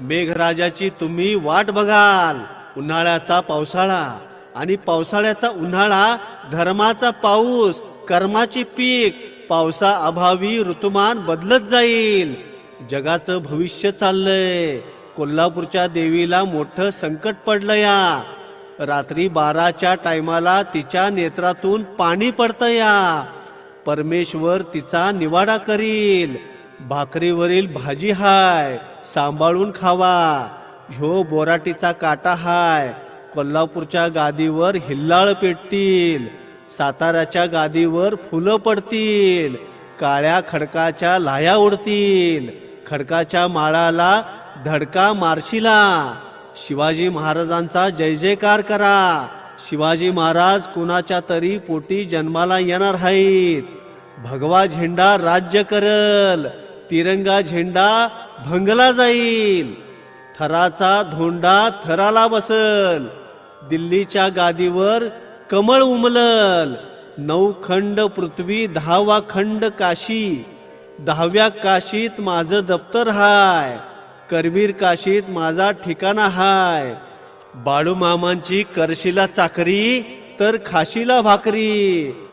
मेघराजाची तुम्ही वाट बघाल. उन्हाळ्याचा पावसाळा आणि पावसाळ्याचा उन्हाळा धर्माचा पाऊस कर्माची पीक पावसा अभावी ऋतुमान बदलत जाईल. जगाचं भविष्य चाललंय. कोल्हापूरच्या देवीला मोठं संकट पडलं या रात्री बाराच्या टायमाला तिच्या नेत्रातून पाणी पडतं या परमेश्वर तिचा निवाडा करील. भाकरीवरील भाजी हाय सांभाळून खावा. ह्यो बोराटीचा काटा हाय कोल्हापूरच्या गादीवर हिल्लाळ पेटतील. साताऱ्याच्या गादीवर फुलं पडतील. काळ्या खडकाच्या लाया उडतील. खडकाच्या माळाला धडका मारशिला. शिवाजी महाराजांचा जय जयकार करा. शिवाजी महाराज कुणाच्या तरी पोटी जन्माला येणार आहेत भगवा झेंडा राज्य करल. तिरंगा झेंडा भंगला जाईल थराचा धोंडा थराला बसल दिल्लीच्या गादीवर कमळ उमलल. नऊ खंड पृथ्वी दहावा खंड काशी. दहाव्या काशीत माझं दप्तर हाय. करवीर काशीत माझा ठिकाणा हाय. बाळू मामांची चाकरी तर खाशीला भाकरी.